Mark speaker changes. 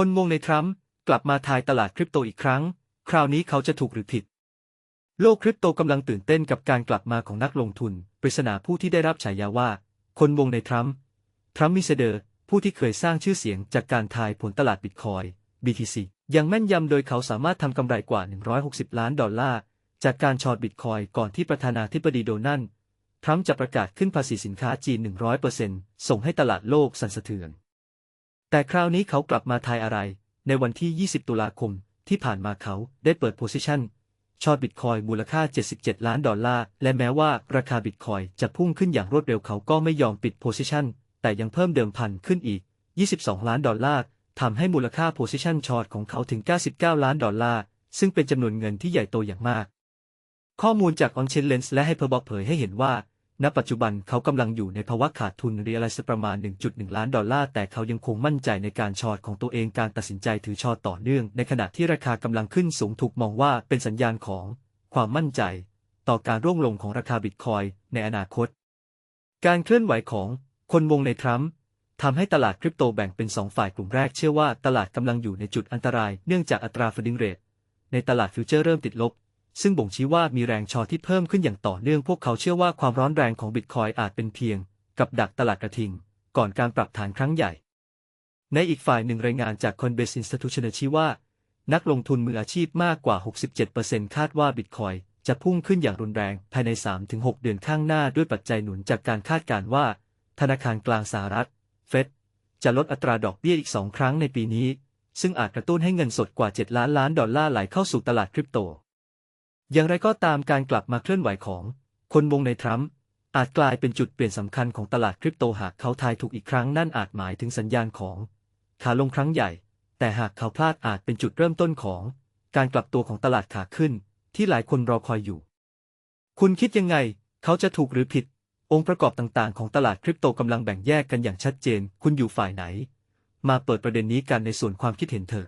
Speaker 1: คนงงในทรัมป์กลับมาทายตลาดคริปโตอีกครั้ง คราวนี้เขาจะถูกหรือผิด โลกคริปโตกำลังตื่นเต้นกับการกลับมาของนักลงทุน ปริศนาผู้ที่ได้รับฉายาว่า คนวงในทรัมป์ ทรัมป์มิเซเดอร์ ผู้ที่เคยสร้างชื่อเสียงจากการทายผลตลาดบิตคอย BTC ยังแม่นยำโดยเขาสามารถทำกำไรกว่า 160 ล้านดอลลาร์ จากการช็อตบิตคอยก่อนที่ประธานาธิบดีโดนัลด์ทรัมป์จะประกาศขึ้นภาษีสินค้าจีน 100%ส่งให้ตลาดโลกสั่นสะเทือน แต่คราวนี้เขากลับมาทายอะไร ในวันที่ 20 ตุลาคม ที่ผ่านมาเขาได้เปิดโพซิชันช็อตบิตคอยมูลค่า 77 ล้านดอลลาร์ และแม้ว่าราคาบิตคอยจะพุ่งขึ้นอย่างรวดเร็วเขาก็ไม่ยอมปิดโพซิชันแต่ยังเพิ่มเดิมพันขึ้นอีก 22 ล้านดอลลาร์ทำให้มูลค่าโพซิชันช็อตของเขาถึง 99 ล้านดอลลาร์ ซึ่งเป็นจำนวนเงินที่ใหญ่โตอย่างมาก ข้อมูลจาก On Chain Lens และ Hyperblock เผยให้เห็นว่า ณปัจจุบันเขากำลังอยู่ในภาวะขาดทุนเรียลไซประมาณ 1.1 ล้านดอลลาร์แต่เขายังคงมั่นใจในการช็อตของตัวเองการตัดสินใจถือช็อตต่อเนื่อง ในขณะที่ราคากำลังขึ้นสูงถูกมองว่าเป็นสัญญาณของความมั่นใจ ต่อการร่วงลงของราคาบิตคอยในอนาคต การเคลื่อนไหวของคนวงในทรัมป์ทำให้ตลาดคริปโตแบ่งเป็นสองฝ่ายกลุ่มแรกเชื่อว่าตลาดกำลังอยู่ในจุดอันตรายเนื่องจากอัตราฟดิงเรทในตลาดฟิวเจอร์เริ่มติดลบ ซึ่งบ่งชี้ว่ามีแรงชอที่เพิ่มขึ้นอย่างต่อเนื่องพวกเขาเชื่อว่าความร้อนแรงของบิตคอยอาจเป็นเพียง กับดักตลาดกระทิง ก่อนการปรับฐานครั้งใหญ่ ในอีกฝ่ายหนึ่งรายงานจาก Coinbase Institution ชี้ว่า นักลงทุนมืออาชีพมากกว่า 67%คาดว่าบิตคอยจะพุ่งขึ้นอย่างรุนแรงภายใน 3-6 เดือนข้างหน้าด้วยปัจจัยหนุนจากการคาดการณ์ว่า ธนาคารกลางสหรัฐ เฟดจะลดอัตราดอกเบี้ยอีกสองครั้งในปีนี้ ซึ่งอาจกระตุ้นให้เงินสดกว่า 7 ล้านล้านดอลลาร์ไหลเข้าสู่ตลาดคริปโต อย่างไรก็ตามการกลับมาเคลื่อนไหวของ คนวงในทรัมป์อาจกลายเป็นจุดเปลี่ยนสำคัญของตลาดคริปโตหากเขาทายถูกอีกครั้งนั่นอาจหมายถึงสัญญาณของ ขาลงครั้งใหญ่ แต่หากเขาพลาดอาจเป็นจุดเริ่มต้นของ การกลับตัวของตลาดขาขึ้น ที่หลายคนรอคอยอยู่ คุณคิดยังไง เขาจะถูกหรือผิด องค์ประกอบต่างๆ ของตลาดคริปโตกำลังแบ่งแยกกันอย่างชัดเจน คุณอยู่ฝ่ายไหน มาเปิดประเด็นนี้กันในส่วนความคิดเห็นเถอะ